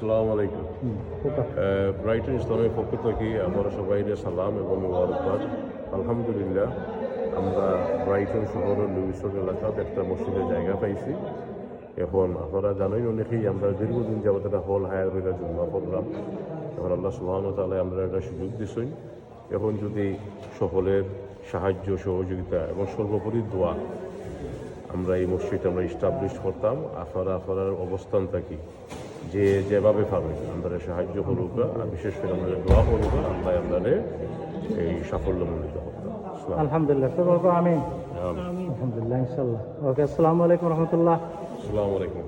আসসালামু আলাইকুম। ব্রাইটন ইসলামের পক্ষ থেকে আমরা সবাই সালাম এবং মোবারকবাদ। আলহামদুলিল্লাহ, আমরা ব্রাইটন শহরের লুইসন এলাকাত একটা মসজিদের জায়গা পাইছি। এখন আপনারা জানেন অনেকেই আমরা দীর্ঘদিন যাবত একটা হল হায়ার হইলে জন্ম করলাম। এখন আল্লাহ সুবাহন তালে আমরা একটা সুযোগ দিছই এখন যদি সকলের সাহায্য, সহযোগিতা এবং সর্বোপরি দোয়া আমরা এই মসজিদ আমরা ইস্টাবলিশ করতাম আপনারা আপনার অবস্থান থাকি যে যেভাবে পাবেন আমরা সাহায্য করুক আর বিশেষ করে আমাদের দোয়া করুক আল্লাহ আপনাদের এই সাফল্য মণ্ডিত আলহামদুলিল্লাহ তো বলব আমি। আলহামদুলিল্লাহ ইনশাল্লাহ ওকে আসসালামু আলাইকুম রহমতুল্লাহ। আসসালামু আলাইকুম।